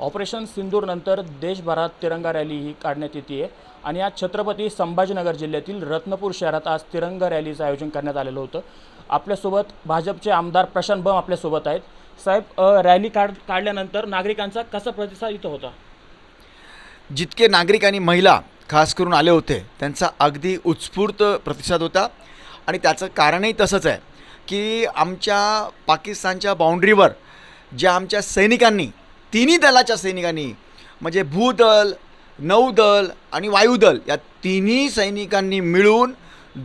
Operation सिंदूरनंतर देशभरात तिरंगा rally ही काढण्यात येते आहे आणि आज छत्रपती संभाजीनगर जिल्ह्यातील रत्नपूर शहरात आज तिरंगा रॅलीचं आयोजन करण्यात आलेलं होतं. आपल्यासोबत भाजपचे आमदार प्रशांत बम आपल्यासोबत आहेत. साहेब रॅली काढ काढल्यानंतर नागरिकांचा कसा प्रतिसाद इथं होता? जितके नागरिक आणि महिला खास करून आले होते त्यांचा अगदी उत्स्फूर्त प्रतिसाद होता. आणि त्याचं कारणही तसंच आहे की आमच्या पाकिस्तानच्या बाउंड्रीवर ज्या आमच्या सैनिकांनी तिन्ही दलाच्या सैनिकांनी म्हणजे भूदल नौदल आणि वायुदल या तिन्ही सैनिकांनी मिळून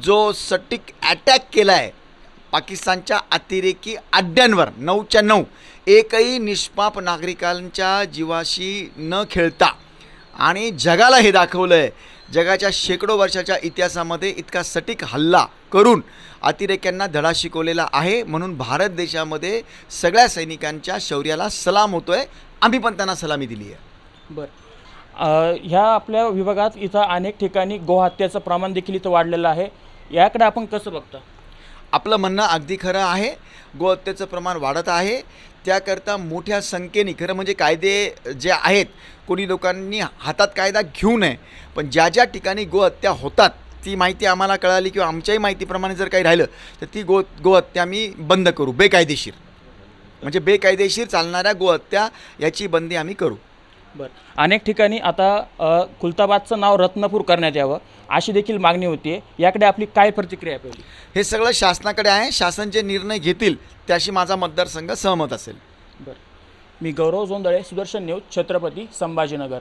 जो सटीक अटॅक केला आहे पाकिस्तानच्या अतिरेकी अड्ड्यांवर नऊच्या नऊ एकही निष्पाप नागरिकांच्या जीवाशी न खेळता आणि जगाला हे दाखवलं आहे जगाच्या शेकडो वर्षाच्या इतिहासामध्ये इतका सटीक हल्ला करून अतिरेक्यांना धडा शिकवलेला आहे म्हणून भारत देशामध्ये सगळ्या सैनिकांच्या शौर्याला सलाम होतो आहे आम्ही पण त्यांना सलामी दिली आहे. बरं. ह्या आपल्या विभागात इथं अनेक ठिकाणी गोहत्याचं प्रमाण देखील इथं वाढलेलं आहे. याकडे आपण कसं बघता? आपलं म्हणणं अगदी खरं आहे. गोहत्येचं प्रमाण वाढत आहे. त्याकरता मोठ्या संख्येने खरं म्हणजे कायदे जे आहेत कोणी लोकांनी हातात कायदा घेऊ नये पण ज्या ज्या ठिकाणी गोहत्या होतात ती माहिती आम्हाला कळाली किंवा आमच्याही माहितीप्रमाणे जर काही राहिलं तर ती गो गोहत्या आम्ही बंद करू बेकायदेशीर. म्हणजे बेकायदेशीर चालणाऱ्या गोहत्या याची बंदी आम्ही करू. बरं. अनेक ठिकाणी आता खुलताबादचं नाव रत्नपूर करण्यात यावं अशी देखील मागणी होती. याकडे आपली काय प्रतिक्रिया आहे पहिली? हे सगळं शासनाकडे आहे. शासन जे निर्णय घेतील त्याशी माझा मतदारसंघ सहमत असेल. बरं. मी गौरव जोंदळे सुदर्शन न्यूज छत्रपती संभाजीनगर.